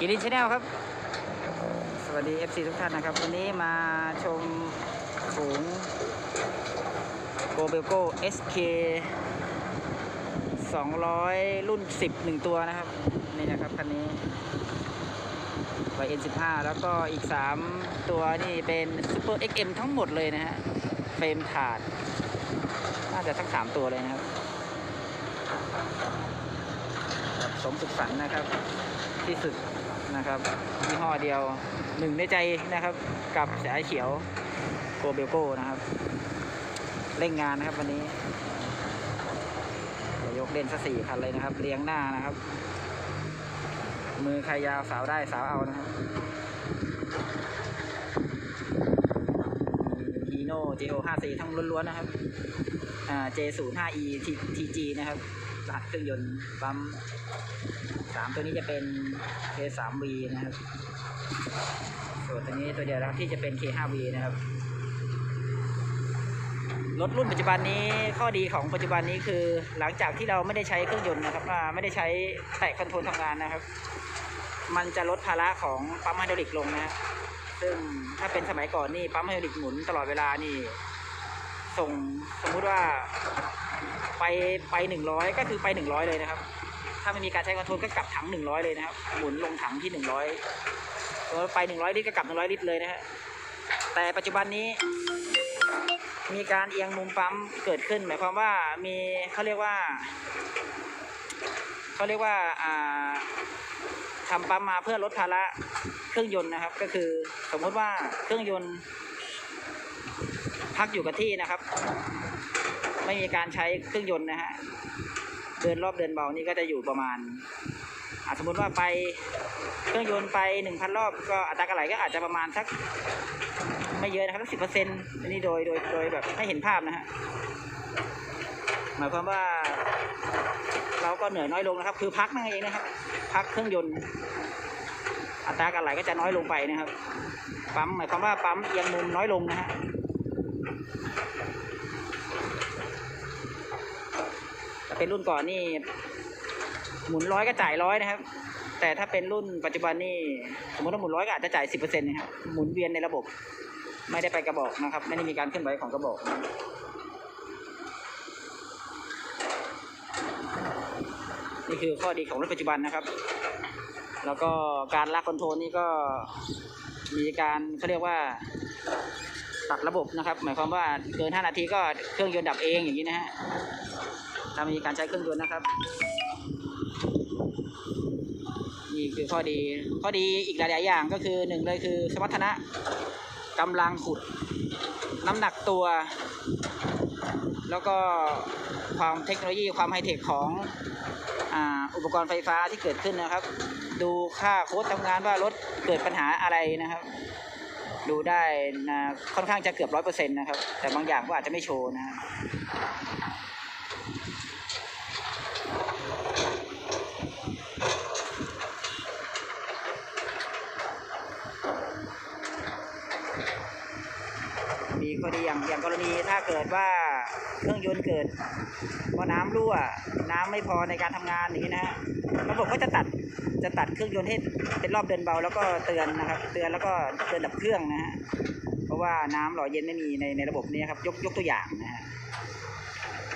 กิรินชแนลครับ สวัสดี FC ทุกท่านนะครับ วันนี้มาชมฝูงโกเบลโก SK 200 รุ่น 10หนึ่งตัวนะครับ นี่นะครับคันนี้ YN15 แล้วก็อีก 3 ตัวนี่เป็น Super XM ทั้งหมดเลยนะฮะ เฟรมถาด น่าจะทั้ง 3 ตัวเลยนะครับครับสมสุขสันต์นะครับ ที่สุด นะครับยี่ห้อเดียวหนึ่งในใจนะครับ กับสายเขียวโกเบลโก้นะครับ เร่งงานนะครับวันนี้จะยกเด่นสักสี่คันเลยนะครับเรียงหน้านะครับ มือใครยาวสาวได้สาวเอานะครับฮีโน่ JO 5 4 ทั้งล้วนๆนะครับอ่า J 0 5 E TG นะครับ รหัสเครื่องยนต์ปั๊มสามตัวนี้จะเป็น K3V นะครับ ส่วนตัวนี้ตัวเดียวนะครับที่จะเป็น K5V นะครับ รถรุ่นปัจจุบันนี้ข้อดีของปัจจุบันนี้คือ หลังจากที่เราไม่ได้ใช้เครื่องยนต์นะครับอ่าไม่ได้ใช้แตะคอนโทรลทำงานนะครับ มันจะลดภาระของปั๊มไฮดรอลิกลงนะฮะซึ่งถ้าเป็นสมัยก่อนนี่ปั๊มไฮดรอลิกหมุนตลอดเวลานี่ ส่งสมมุติว่า ไปไปหนึ่งร้อยก็คือไปหนึ่งร้อยเลยนะครับ ถ้าไม่มีการใช้คอนโทรลก็กลับถังหนึ่งร้อยเลยนะครับ หมุนลงถังที่หนึ่งร้อยไปหนึ่งร้อยลิตรก็กลับหนึ่งร้อยลิตรเลยนะฮะ แต่ปัจจุบันนี้ มีการเอียงมุมปั๊มเกิดขึ้น หมายความว่ามีเขาเรียกว่าเขาเรียกว่าอ่าทำปั๊มมาเพื่อลดภาระเครื่องยนต์นะครับ ก็คือสมมติว่าเครื่องยนต์พักอยู่กับที่นะครับ ไม่มีการใช้เครื่องยนต์นะฮะเดินรอบเดินเบานี่ก็จะอยู่ประมาณอาสมมติว่าไปเครื่องยนต์ไปหนึ่งพันรอบก็อัตราการไหลก็อาจจะประมาณสักไม่เยอะนะครับสิบเปอร์เซ็นต์นี่โดยโดยโดยแบบไม่เห็นภาพนะฮะหมายความว่า เราก็เหนื่อยน้อยลงนะครับ คือพักนั่นเองนะครับ พักเครื่องยนต์ อัตราการไหลก็จะน้อยลงไปนะครับ ปั๊มหมายความว่าปั๊มเอียงมุมน้อยลงนะฮะ ถ้าเป็นรุ่นก่อนนี่ หมุนร้อยก็จ่ายร้อยนะครับ แต่ถ้าเป็นรุ่นปัจจุบันนี่สมมติว่าหมุนร้อยก็อาจจะจ่ายสิบเปอร์เซ็นต์นะครับหมุนเวียนในระบบ ไม่ได้ไปกระบอกนะครับ ไม่ได้มีการเคลื่อนไหวของกระบอกนะนี่คือข้อดีของรถปัจจุบันนะครับ แล้วก็การลากคอนโทรลนี่ก็มีการเขาเรียกว่าตัดระบบนะครับ หมายความว่าเกิน 5 นาทีก็เครื่องยนต์ดับเองอย่างนี้นะฮะ ถ้ามีการใช้เครื่องยนต์นะครับ นี่คือข้อดี ข้อดีอีกหลายๆอย่างก็คือหนึ่งเลยคือสมรรถนะกำลังขุด น้ำหนักตัว แล้วก็ความเทคโนโลยีความไฮเทคของอุปกรณ์ไฟฟ้าที่เกิดขึ้นนะครับ ดูค่าโค้ดทำงานว่ารถเกิดปัญหาอะไรนะครับ ดูได้นะค่อนข้างจะเกือบร้อยเปอร์เซ็นต์นะครับ แต่บางอย่างก็อาจจะไม่โชว์นะฮะมีข้อดีอย่างอย่างกรณีถ้า เกิดว่าเครื่องยนต์เกิดว่าน้ำรั่ว น้ำไม่พอในการทำงานอย่างนี้นะฮะระบบก็จะตัดจะตัดเครื่องยนต์ให้เป็นรอบเดินเบาแล้วก็เตือนนะครับ เตือนแล้วก็เตือนดับเครื่องนะฮะเพราะว่าน้ำหล่อเย็นไม่มีในในระบบนี้ครับยกยกตัวอย่างนะฮะ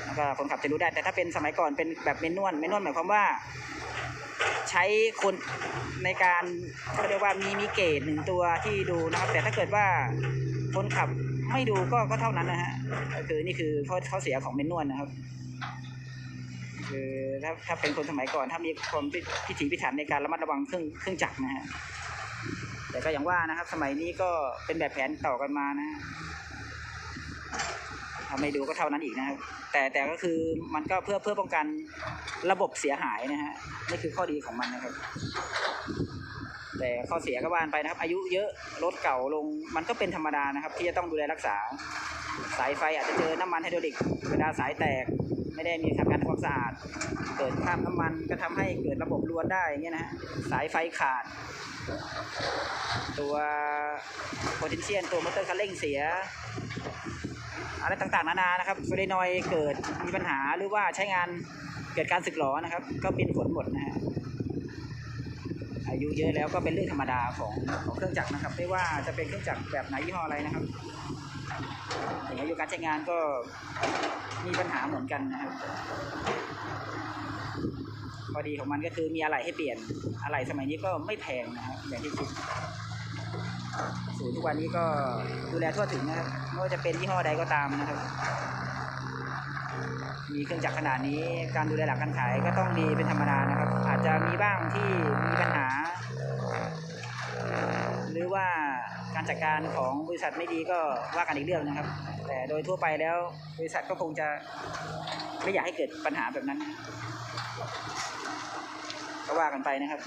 แล้วก็คนขับจะรู้ได้ แต่ถ้าเป็นสมัยก่อนเป็นแบบเมนนวลเมนนวลหมายความว่า ใช้คนในการเขาเรียกว่ามีมีเกจหนึ่งตัวที่ดูนะครับ แต่ถ้าเกิดว่า คนขับไม่ดูก็ก็เท่านั้นนะฮะคือนี่คือข้อข้อเสียของเมนนวลนะครับ คือถ้าถ้าเป็นคนสมัยก่อน ถ้ามีความพิพถีพิถันในการระมัดระวังเครื่องเครื่องจักรนะฮะแต่ก็อย่างว่านะครับ สมัยนี้ก็เป็นแบบแผนต่อกันมานะฮะถ้าไม่ดูก็เท่านั้นอีกนะครับ แต่แต่ก็คือมันก็เพื่อเพื่อป้องกันระบบเสียหายนะฮะนี่คือข้อดีของมันนะครับ แต่ข้อเสียก็ว่านไปนะครับ อายุเยอะรถเก่าลงมันก็เป็นธรรมดานะครับ ที่จะต้องดูแลรักษา สายไฟอาจจะเจอน้ำมันไฮดรอลิกเวลาสายแตกไม่ได้มีทำการทำความสะอาด เกิดคราบน้ำมันก็ทำให้เกิดระบบรวนได้อย่างเงี้ยนะฮะสายไฟขาด ตัวโพเทนเชียนตัวมอเตอร์คันเร่งเสียอะไรต่างๆนานานะครับโซเลนอยเกิดมีปัญหาหรือว่าใช้งานเกิดการสึกหรอนะครับ ก็เป็นผลหมดนะฮะ อายุเยอะแล้วก็เป็นเรื่องธรรมดาของของเครื่องจักรนะครับ ไม่ว่าจะเป็นเครื่องจักรแบบไหนยี่ห้ออะไรนะครับถึงอายุการใช้งานก็มีปัญหาเหมือนกันนะครับข้อดีของมันก็คือมีอะไรให้เปลี่ยนอะไรสมัยนี้ก็ไม่แพงนะครับอย่างที่คิดศูนย์ทุกวันนี้ก็ดูแลทั่วถึงนะครับไม่ว่าจะเป็นยี่ห้อใดก็ตามนะครับ มีเครื่องจักรขนาดนี้ การดูแลหลักการขายก็ต้องดีเป็นธรรมดานะครับ อาจจะมีบ้างที่มีปัญหา หรือว่าการจัดการของบริษัทไม่ดีก็ว่ากันอีกเรื่องนะครับ แต่โดยทั่วไปแล้วบริษัทก็คงจะไม่อยากให้เกิดปัญหาแบบนั้น ก็ว่ากันไปนะครับ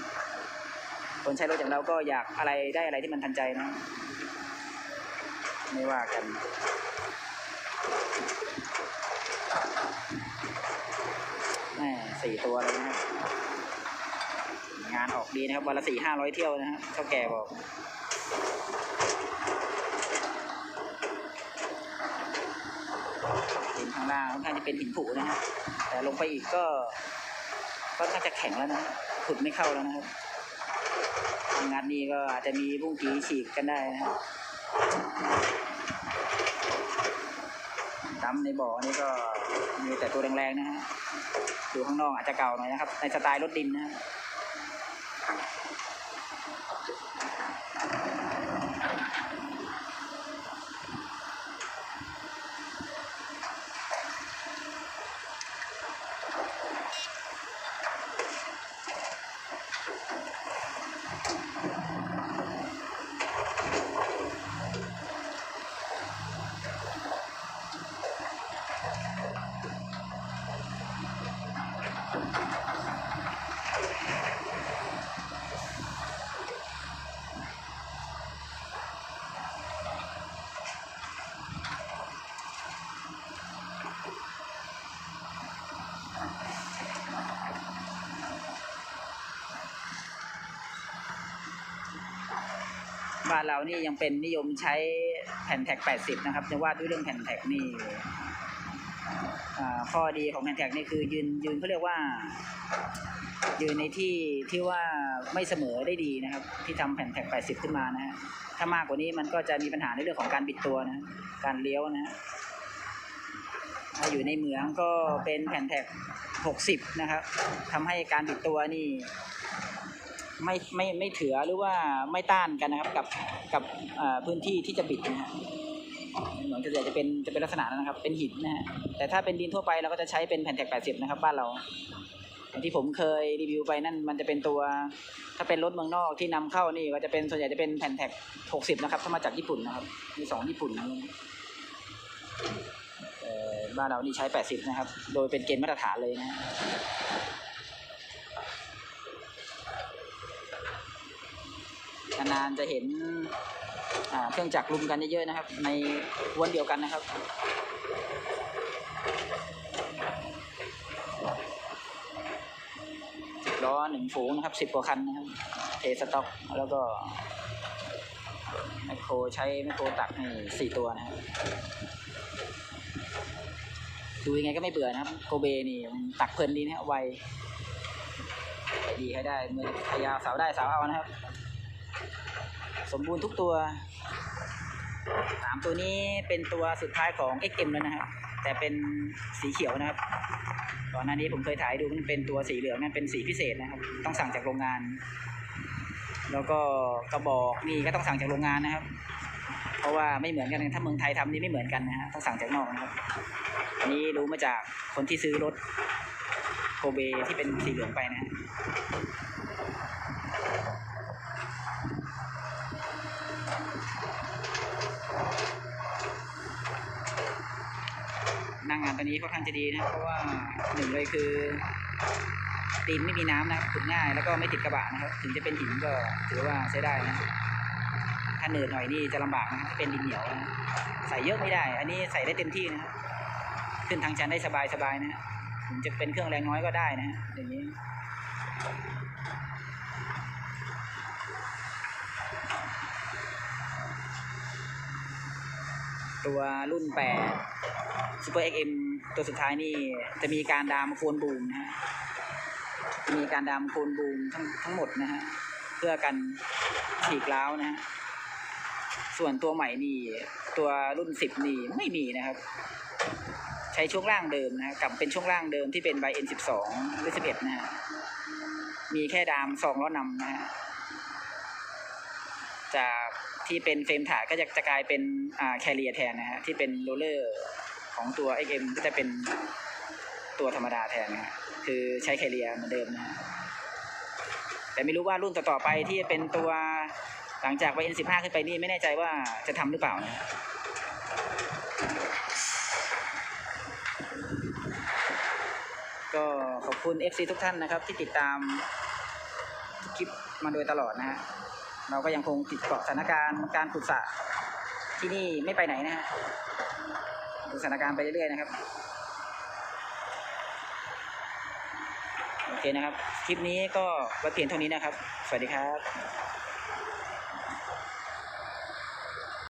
คนใช้รถอย่างเราก็อยากอะไรได้อะไรที่มันทันใจนะ ไม่ว่ากัน แม่สี่ตัวเลยนะงานออกดีนะครับ วันละสี่ห้าร้อยเที่ยวนะฮะเท่าแก่บอกหินข้างล่างค่อนข้างจะเป็นหินผุนะฮะ แต่ลงไปอีกก็ก็น่าจะแข็งแล้วนะขุดไม่เข้าแล้วนะครับงานนี้ก็อาจจะมีบุ้งกีฉีกกันได้นะครับ ดำในบ่อนี่ก็มีแต่ตัวแรงๆนะฮะ ดูข้างนอกอาจจะเก่าหน่อยนะครับ ในสไตล์รถดินนะฮะ บ้านเรานี่ยังเป็นนิยมใช้แผ่นแท็ก 80 นะครับ จะว่าด้วยเรื่องแผ่นแท็กนี่ข้อดีของแผ่นแท็กนี่คือยืนยืนเขาเรียกว่า ยืนในที่ที่ว่าไม่เสมอได้ดีนะครับ ที่ทำแผ่นแท็ก 80 ขึ้นมานะฮะถ้ามากกว่านี้มันก็จะมีปัญหาในเรื่องของการบิดตัวนะการเลี้ยวนะฮะถ้าอยู่ในเหมืองก็เป็นแผ่นแท็ก 60 นะครับทำให้การบิดตัวนี่ ไม่ไม่ไม่เถือหรือว่าไม่ต้านกันนะครับ กับกับพื้นที่ที่จะบิดนะฮะเหมือนจะจะเป็นจะเป็นลักษณะนั้นนะครับ เป็นหินนะฮะแต่ถ้าเป็นดินทั่วไปเราก็จะใช้เป็นแผ่นแท็ก80นะครับ บ้านเราที่ผมเคยรีวิวไปนั่นมันจะเป็นตัว ถ้าเป็นรถเมืองนอกที่นำเข้านี่ก็จะเป็นส่วนใหญ่จะเป็นแผ่นแท็ก60นะครับ ถ้ามาจากญี่ปุ่นนะครับ มีสองญี่ปุ่นนะบ้านเรานี่ใช้80นะครับ โดยเป็นเกณฑ์มาตรฐานเลยนะฮะ นานๆจะเห็นเครื่องจักรลุมกันเยอะๆนะครับ ในวันเดียวกันนะครับสิบล้อหนึ่งฝูงนะครับสิบกว่าคันนะครับ เทสต็อกแล้วก็แมคโครใช้แมคโครตักให้สี่ตัวนะครับดูยังไงก็ไม่เบื่อนะครับ โกเบนี่มันตักเพลินดีนะครับไวดีให้ได้มือขยาวสาวได้สาวเอานะครับ สมบูรณ์ทุกตัวสามตัวนี้เป็นตัวสุดท้ายของ XM แล้วนะครับ แต่เป็นสีเขียวนะครับก่อนหน้านี้ผมเคยถ่ายดูมันเป็นตัวสีเหลืองนั่นเป็นสีพิเศษนะครับ ต้องสั่งจากโรงงาน แล้วก็กระบอกนี่ก็ต้องสั่งจากโรงงานนะครับ เพราะว่าไม่เหมือนกันถ้าเมืองไทยทำนี่ไม่เหมือนกันนะฮะต้องสั่งจากนอกนะครับ อันนี้รู้มาจากคนที่ซื้อรถโกเบที่เป็นสีเหลืองไปนะ นางานตัวนี้ค่อนข้างจะดีนะเพราะว่าหนึ่งเลยคือดินไม่มีน้ำนะขุดง่ายแล้วก็ไม่ติดกระบะนะครับ ถึงจะเป็นหินก็ถือว่าใช้ได้นะ ถ้าเหนืดหน่อยนี่จะลำบากนะถ้าเป็นดินเหนียวนะใส่เยอะไม่ได้ อันนี้ใส่ได้เต็มที่นะครับขึ้นทางชันได้สบายสบายๆนะฮะถึงจะเป็นเครื่องแรงน้อยก็ได้นะฮะอย่างนี้ตัวรุ่นแปด 8 Super XM ตัวสุดท้ายนี่จะมีการดามโคนบูมนะฮะมีการดามโคนบูมทั้งทั้งหมดนะฮะเพื่อกันฉีกร้าวนะฮะส่วนตัวใหม่นี่ตัวรุ่นสิบนี่ไม่มีนะครับ ใช้ช่วงล่างเดิมนะฮะกลับเป็นช่วงล่างเดิมที่เป็นใบ N12 หรือ11นะฮะมีแค่ดามซองล้อนำนะฮะจากที่เป็นเฟรมถาดก็จะจะกลายเป็นอ่าแคเรียแทนนะฮะที่เป็นโรลเลอร์ ของตัว XM ก็จะเป็นตัวธรรมดาแทนนะฮะคือใช้แคเรียเหมือนเดิมนะฮะแต่ไม่รู้ว่ารุ่นต่อๆไปที่เป็นตัวหลังจากใบ N15 ขึ้นไปนี่ไม่แน่ใจว่าจะทำหรือเปล่านะก็ขอบคุณ FC ทุกท่านนะครับ ที่ติดตามคลิปมาโดยตลอดนะฮะเราก็ยังคงติดเกาะสถานการณ์การขุดสระที่นี่ไม่ไปไหนนะฮะ สถานการณ์ไปเรื่อยๆนะครับโอเคนะครับ คลิปนี้ก็ไว้เพียงเท่านี้นะครับ สวัสดีครับ